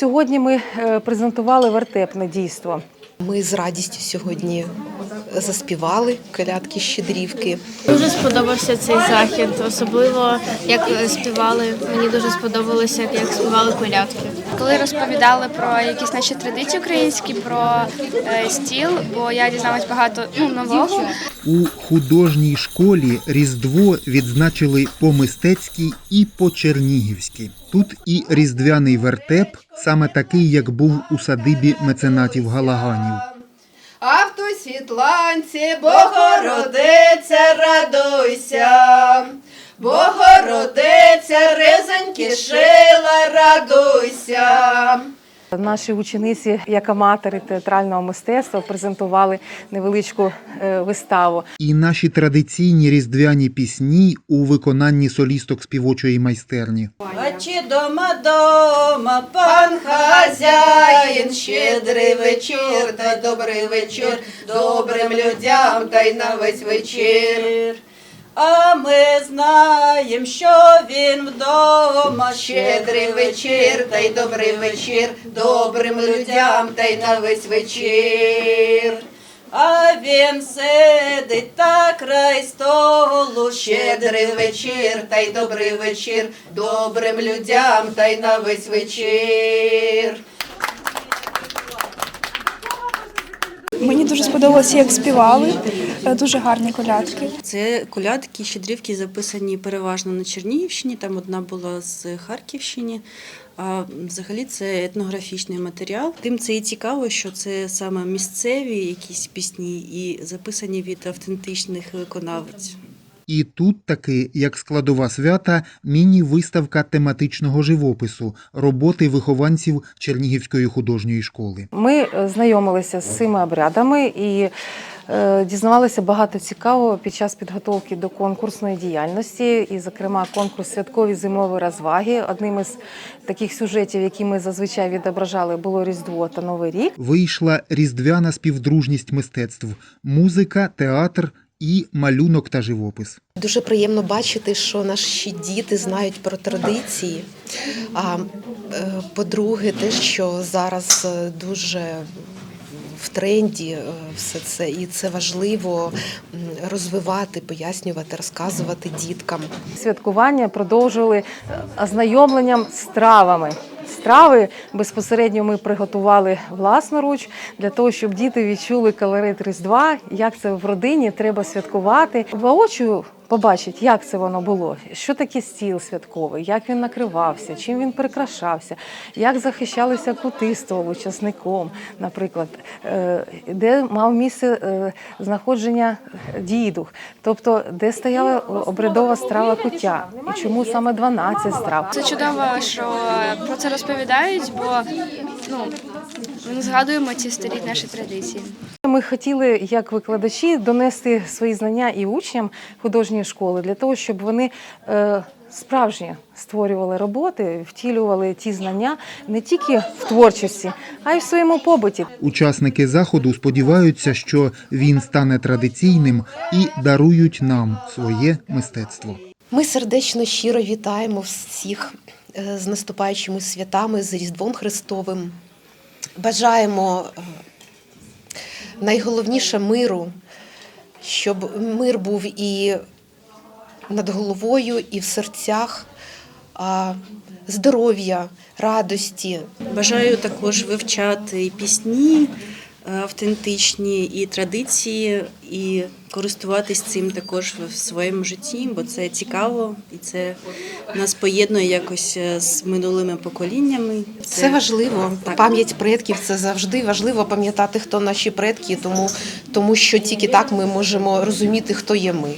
сьогодні ми е, презентували вертепне дійство. Ми з радістю сьогодні заспівали колядки щедрівки. Дуже сподобався цей захід, особливо як співали. Мені дуже сподобалося, як співали колядки. коли розповідали про якісь наші традиції українські, про е, стіл, бо я дізналась багато ну, нового. У художній школі Різдво відзначили по мистецькій і по чернігівськи. Тут і різдвяний вертеп, саме такий, як був у садибі меценатів Галаганів. Світланці Богородиця, радуйся, Богородиця, ризоньки шила, радуйся. Наші учениці, як аматори театрального мистецтва, презентували невеличку е, виставу. І наші традиційні різдвяні пісні у виконанні солісток співочої майстерні. А чи дома дома, пан хазяїн, щедрий вечір, та добрий вечір, добрим людям, та й на весь вечір. А ми знаємо, що він вдома, щедрий вечір, та й добрий вечір, добрим людям, та й на весь вечір. А він сидить та край столу, щедрий вечір, та й добрий вечір, добрим людям, та й на весь вечір. Мені дуже сподобалося, як співали. Е, Дуже гарні колядки. Це колядки, щедрівки записані переважно на Чернігівщині. Там одна була з Харківщини. А взагалі це етнографічний матеріал. Тим це і цікаво, що це саме місцеві якісь пісні і записані від автентичних виконавець. І тут таки, як складова свята, міні-виставка тематичного живопису, роботи вихованців Чернігівської художньої школи. Ми е, знайомилися з цими обрядами і дізнавалися багато цікавого під час підготовки до конкурсної діяльності, і, зокрема, конкурс святкові зимові розваги. Одним із таких сюжетів, які ми зазвичай відображали, було Різдво та Новий рік. Вийшла різдвяна співдружність мистецтв, музика, театр і малюнок та живопис. Дуже приємно бачити, що наші діти знають про традиції. А е, по-друге, те, що зараз е, дуже в тренді е, все це, і це важливо розвивати, пояснювати, розказувати діткам. Святкування продовжили е, ознайомленням з травами. Страви безпосередньо ми приготували власноруч для того, щоб діти відчули колорит Різдва, як це в родині треба святкувати. Воочию побачить, як це воно було, що таке стіл святковий, як він накривався, чим він прикрашався, як захищалися кути столу часником, наприклад, е, де мав місце е, знаходження дідух, тобто де стояла обрядова страва куття, і чому саме 12 страв. Це чудово, що про це розповідають, бо ну, ми згадуємо ці старі наші традиції. Ми хотіли, як викладачі, донести свої знання і учням художньої школи для того, щоб вони е, справжні створювали роботи, втілювали ті знання не тільки в творчості, а й в своєму побуті. Учасники заходу сподіваються, що він стане традиційним і дарують нам своє мистецтво. Ми сердечно щиро вітаємо всіх е, з наступаючими святами, з Різдвом Христовим. Бажаємо е, найголовніше миру, щоб мир був і над головою, і в серцях, а здоров'я, радості, Бажаю також вивчати пісні автентичні, і традиції, і користуватись цим також в своєму житті, бо це цікаво і це нас поєднує якось е, з минулими поколіннями. Це важливо. Так. Пам'ять предків це завжди важливо пам'ятати, хто наші предки, тому, тому що тільки так ми можемо розуміти, хто є ми.